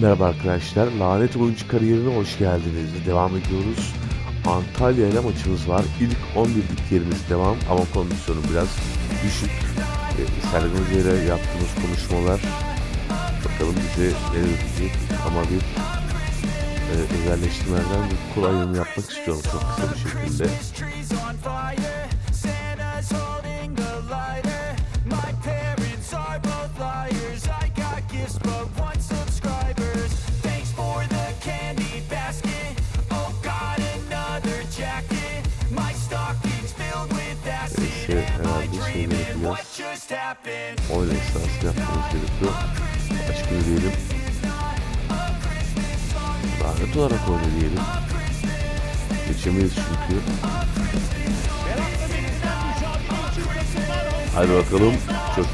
Merhaba arkadaşlar. Lanet oyuncu kariyerine hoş geldiniz. Devam ediyoruz. Antalya ile maçımız var. İlk 11'lik yerimiz devam ama kondisyonu biraz düşük. E, Sergen Hoca ile yaptığımız konuşmalar bakalım bize ne öğretecek ama bir e, özelleştirmelerden bir ayrımı yapmak istiyorum çok kısa bir şekilde. Oyun esnasında yapmamız gerekiyor. Açık diyelim. Lanet olarak oyna diyelim. Geçemeyiz çünkü. Hadi bakalım. Çok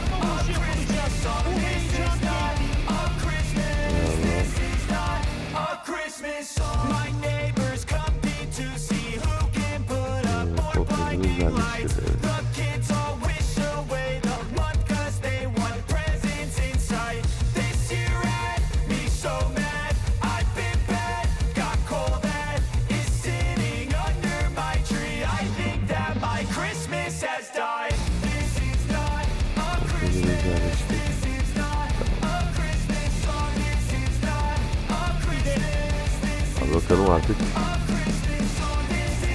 bakalım artık.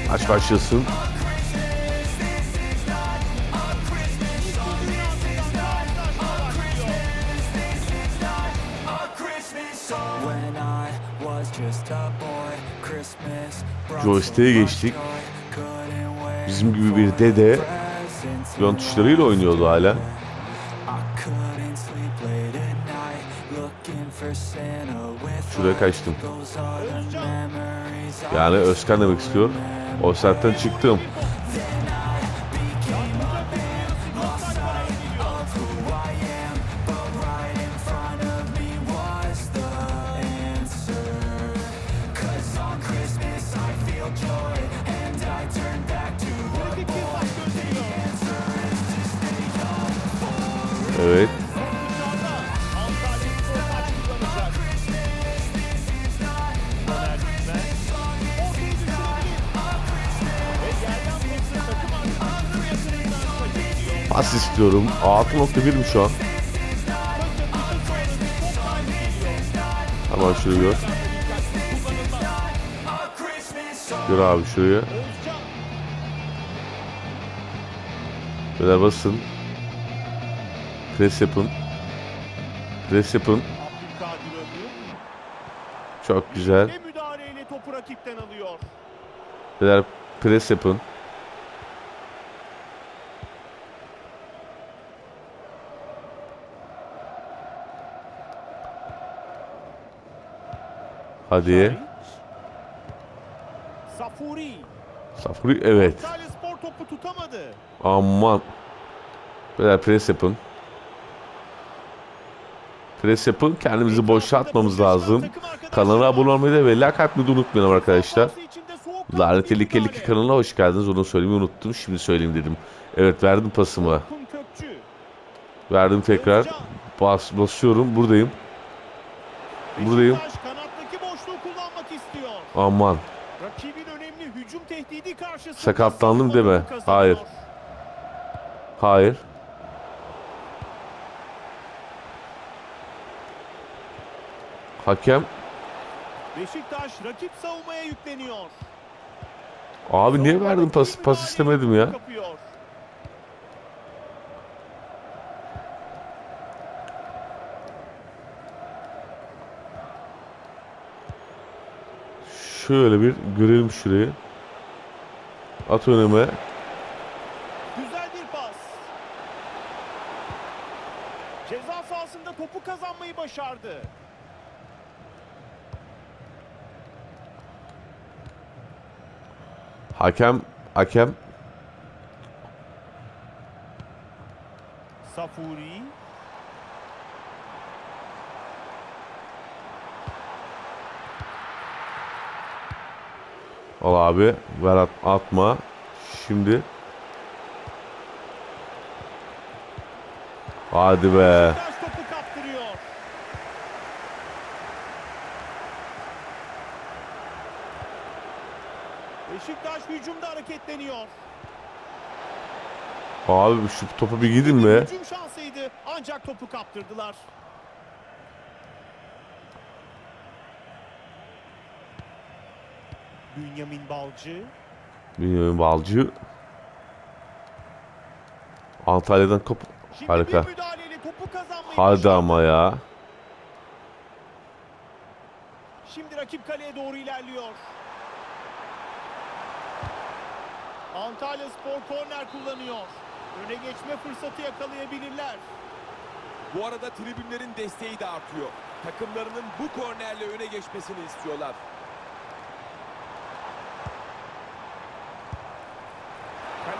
Maç başlasın. Joystick'e geçtik. Bizim gibi bir dede yön tuşlarıyla oynuyordu hala. Şuraya kaçtım. Yani Özkan demek istiyor. O saatten çıktım. Pas istiyorum. 6.1'im şu an. Tamam şurayı gör. Gör abi şuraya. Beyler basın. Pres yapın. Pres yapın. Çok güzel. Beyler pres yapın. Hadi. Safuri. Safuri evet. Antalya Spor topu tutamadı. Aman. Beyler pres yapın. Pres yapın. Kendimizi boşaltmamız lazım. Kanala abone olmayı da ve like atmayı da unutmayın arkadaşlar. Lanet 52 kanalına hoş geldiniz. Onu söylemeyi unuttum. Şimdi söyleyeyim dedim. Evet verdim pasımı. Verdim tekrar. Bas, basıyorum. Buradayım. Buradayım. Beşiktaş kanattaki boşluğu kullanmak istiyor. Aman. Rakibin önemli hücum tehdidi karşısında Sakatlandım deme. Hayır. Hayır. Hakem. Beşiktaş rakip savunmaya yükleniyor. Abi niye verdim pas, pas istemedim ya. kapıyor. Şöyle bir görelim şurayı. At önüme. Güzel bir pas. Ceza sahasında topu kazanmayı başardı. Hakem. Hakem. Safuri. Al abi. Ver at, atma. Şimdi. Hadi be. Beşiktaş hücumda hareketleniyor. Abi şu topa bir gidin be. Hücum şansıydı ancak topu kaptırdılar. Bünyamin Balcı. Bilmiyorum Balcı. Antalya'dan kop. Şimdi Harika. bir müdahaleyle topu kazanmayı Hadi ama ya. Şimdi rakip kaleye doğru ilerliyor. Antalya Spor korner kullanıyor. Öne geçme fırsatı yakalayabilirler. Bu arada tribünlerin desteği de artıyor. Takımlarının bu kornerle öne geçmesini istiyorlar.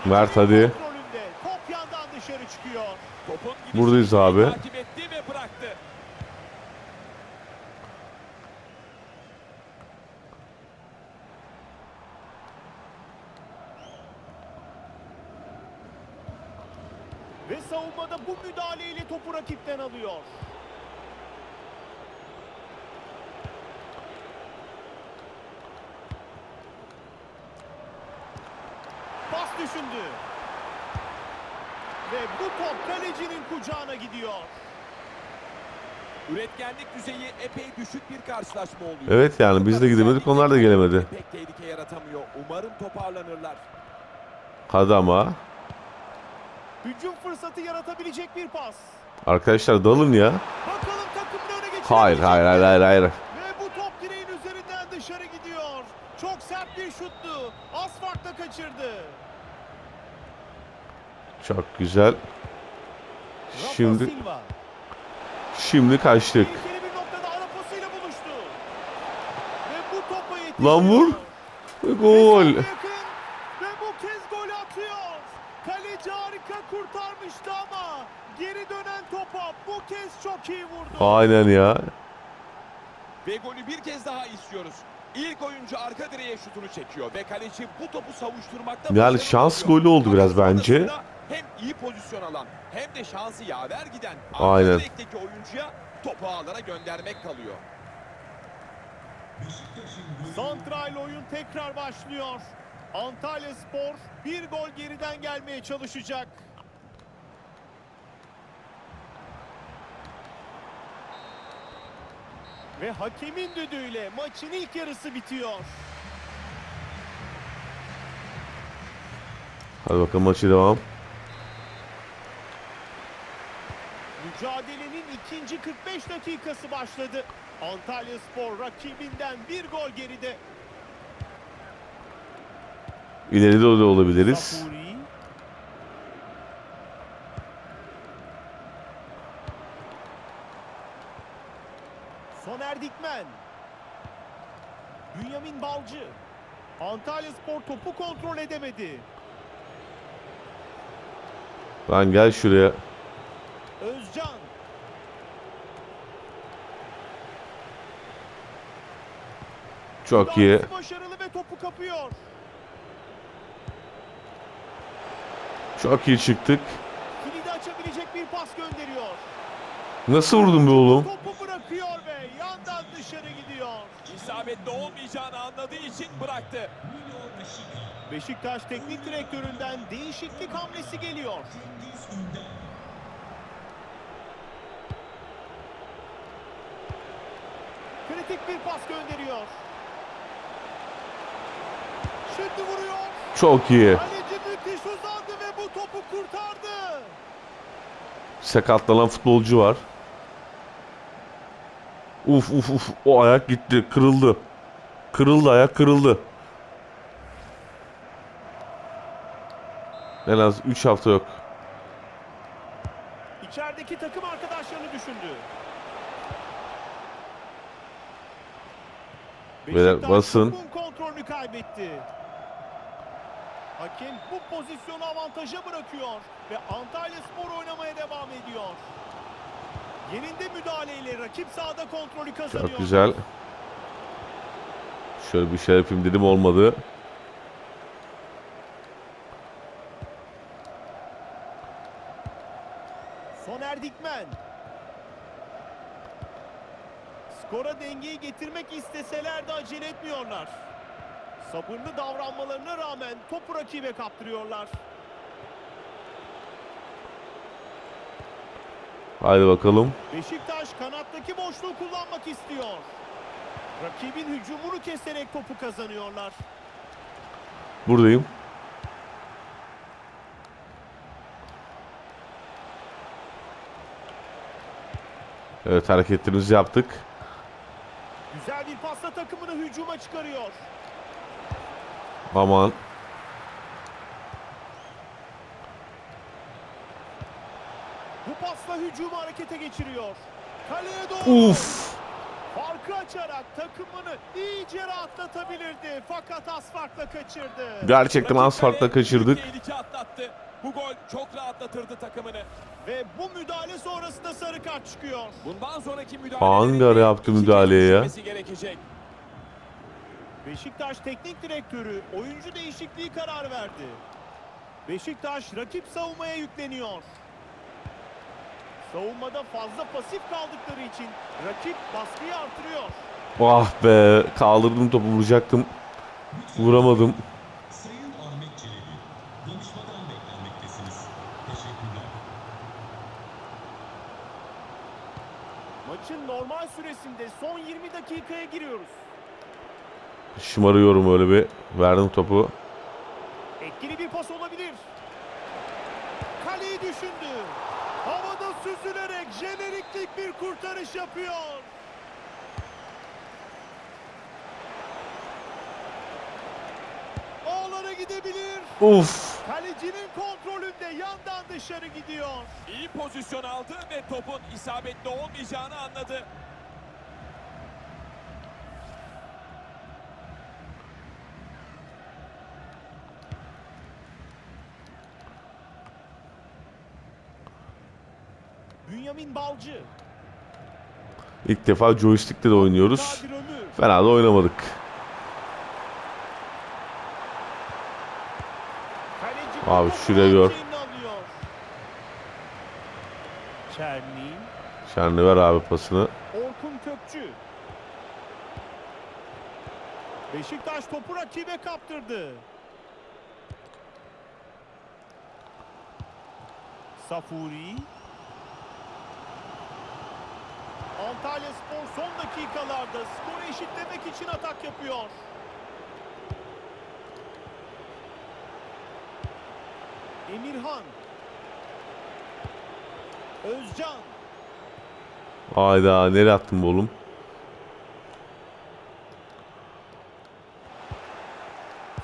Mert, hadi. Buradayız abi. Ve savunmada bu müdahaleyle topu rakipten alıyor. Pas düşündü. Ve bu top kalecinin kucağına gidiyor. Üretkenlik düzeyi epey düşük bir karşılaşma oluyor. Evet yani biz de gidemedik onlar da gelemedi. Pek tehlike yaratamıyor. Umarım toparlanırlar. Hadi ama. Hücum fırsatı yaratabilecek bir pas. Arkadaşlar dalın ya. Bakalım takımını öne geçirebilecek Hayır hayır hayır mi? hayır hayır. Ve bu top direğin üzerinden dışarı gidiyor. Çok sert bir şuttu. Asfaltta kaçırdı. Çok güzel. Şimdi şimdi kaçtık. Lan vur. Ve Gol. Ve bu kez gol atıyor. Kaleci harika kurtarmıştı ama geri dönen topa bu kez çok iyi vurdu. Aynen ya. Ve golü bir kez daha istiyoruz. İlk oyuncu arka direğe şutunu çekiyor ve kaleci bu topu savuşturmakta Yani şans golü oldu biraz bence. Hem iyi pozisyon alan hem de şansı yaver giden Aynen. direkteki oyuncuya topu ağlara göndermek kalıyor. Santral oyun tekrar başlıyor. Antalya Spor bir gol geriden gelmeye çalışacak. Ve hakemin düdüğüyle maçın ilk yarısı bitiyor. Hadi bakalım maçı devam. Mücadelenin ikinci 45 dakikası başladı. Antalya Spor rakibinden bir gol geride. İleride de olabiliriz. Soner Dikmen. Bünyamin Balcı. Antalya Spor topu kontrol edemedi. Lan gel şuraya. Özcan. Çok iyi. Başarılı ve topu kapıyor. Çok iyi çıktık. Kilidi açabilecek bir pas gönderiyor. Nasıl vurdun be oğlum? Topu bırakıyor ve yandan dışarı gidiyor. İsabetli olmayacağını anladığı için bıraktı. Beşiktaş teknik direktöründen değişiklik hamlesi geliyor. Kritik bir pas gönderiyor. Şimdi vuruyor. Çok iyi. Kaleci müthiş uzandı ve bu topu kurtardı. Sakatlanan futbolcu var. Uf uf uf. O ayak gitti. Kırıldı. Kırıldı ayak kırıldı. En az 3 hafta yok. İçerideki takım arkadaşlarını düşündü. Beşiktaş basın. kontrolünü kaybetti. Hakem bu pozisyonu avantaja bırakıyor ve Antalya Spor oynamaya devam ediyor. Yerinde müdahaleyle rakip sahada kontrolü kazanıyor. Çok güzel. Şöyle bir şey yapayım dedim olmadı. Soner Dikmen. Skora dengeyi getirmek isteseler de acele etmiyorlar. Sabırlı davranmalarına rağmen topu rakibe kaptırıyorlar. Haydi bakalım. Beşiktaş kanattaki boşluğu kullanmak istiyor. Rakibin hücumunu keserek topu kazanıyorlar. Buradayım. Evet hareketlerimizi yaptık. Güzel bir pasla takımını hücuma çıkarıyor. Aman. Bu pasla hücumu harekete geçiriyor. Kaleye doğru. Uf. Farkı açarak takımını iyice rahatlatabilirdi. Fakat az farkla kaçırdı. Gerçekten az farkla kaçırdık. Bu gol çok rahatlatırdı takımını. Ve bu müdahale sonrasında sarı kart çıkıyor. Bundan sonraki müdahalelerinde ara yaptı iki müdahaleyi ya? Beşiktaş teknik direktörü oyuncu değişikliği karar verdi. Beşiktaş rakip savunmaya yükleniyor. Savunmada fazla pasif kaldıkları için rakip baskıyı artırıyor. Ah be kaldırdım topu vuracaktım. Vuramadım. Maçın normal süresinde son 20 dakikaya giriyoruz. Şımarıyorum öyle bir. Verdim topu. Etkili bir pas olabilir. Kaleyi düşündü. Havada süzülerek jeneriklik bir kurtarış yapıyor. Ağlara gidebilir. Uf. Kalecinin kontrolünde yandan dışarı gidiyor. İyi pozisyon aldı ve topun isabetli olmayacağını anladı. Bünyamin Balcı. İlk defa joystick'te de oynuyoruz. Fena da oynamadık. Abi şuraya gör. eline alıyor. Çerni. Şenli ver abi pasını. Orkun Kökçü. Beşiktaş topu rakibe kaptırdı. Safuri. Antalya Spor son dakikalarda skoru eşitlemek için atak yapıyor. Emirhan. Özcan. Hayda nereye attın bu oğlum?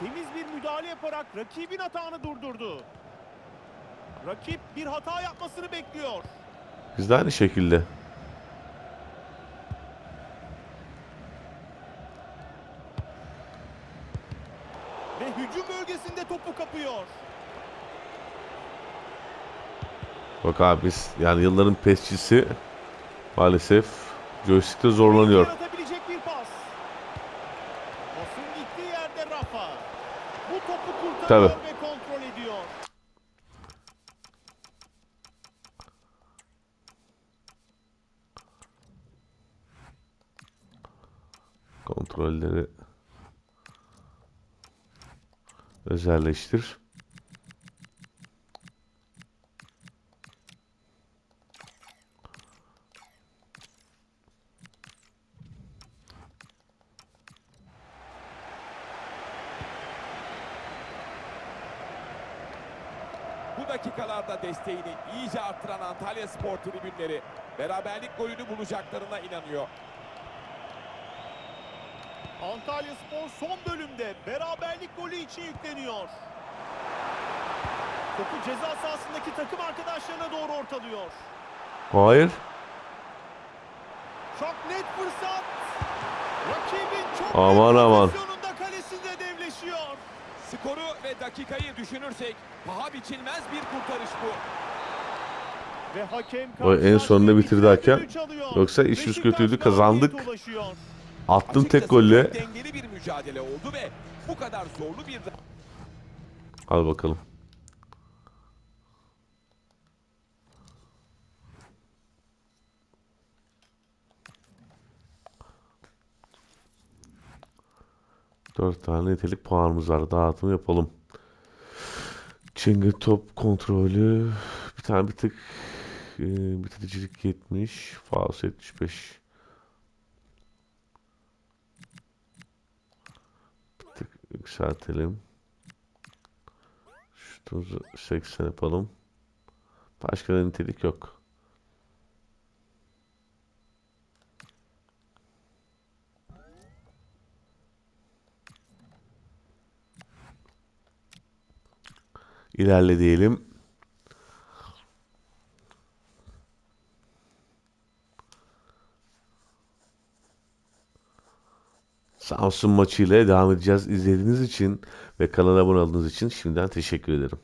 Temiz bir müdahale yaparak rakibin hatağını durdurdu. Rakip bir hata yapmasını bekliyor. Biz de aynı şekilde. Ve hücum bölgesinde topu kapıyor. Bak abi biz yani yılların pesçisi maalesef joystick'te zorlanıyor. Yaratabilecek bir pas. Pasın gittiği yerde Rafa. Bu topu kurtarıyor Tabii. ve kontrol ediyor. Kontrolleri özelleştir. Bu dakikalarda desteğini iyice arttıran Antalya Spor tribünleri beraberlik golünü bulacaklarına inanıyor. Antalya Spor son bölümde beraberlik golü için yükleniyor. Topu ceza sahasındaki takım arkadaşlarına doğru ortalıyor. Hayır. Çok net fırsat. Rakibin çok Aman, aman. Ve dakikayı düşünürsek paha biçilmez bir kurtarış bu. Ve hakem O en sonunda bitirdi hakem. Yoksa işimiz kötüydü, kazandık. Attım tek golle. dengeli bir mücadele oldu ve bu kadar zorlu bir Al bakalım. 4 tane nitelik puanımız var. Dağıtımı yapalım. Çıngı top kontrolü. Bir tane bir tık e, bitiricilik 70. Faus 75. Bir tık yükseltelim. Şutunuzu 80 yapalım. Başka da nitelik yok. İlerle diyelim. Samsun maçı ile devam edeceğiz. İzlediğiniz için ve kanala abone olduğunuz için şimdiden teşekkür ederim.